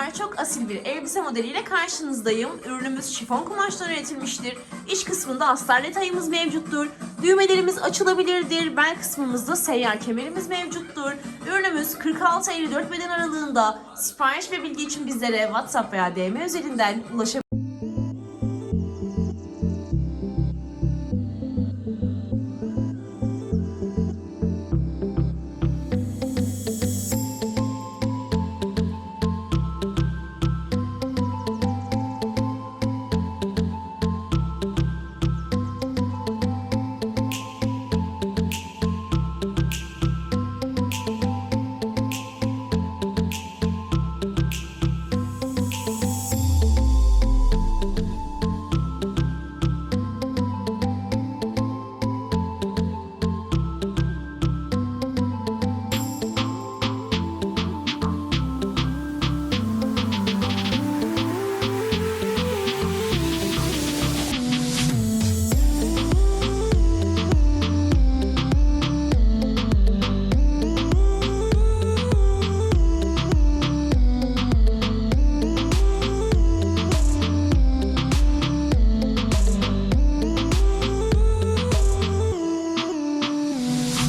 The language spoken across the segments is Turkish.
Merhabalar, çok asil bir elbise modeliyle karşınızdayım. Ürünümüz şifon kumaştan üretilmiştir. İç kısmında astar detayımız mevcuttur. Düğmelerimiz açılabilirdir. Bel kısmımızda seyyar kemerimiz mevcuttur. Ürünümüz 46-54 beden aralığında. Sipariş ve bilgi için bizlere WhatsApp veya DM üzerinden ulaşabilirsiniz.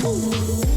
Ooh.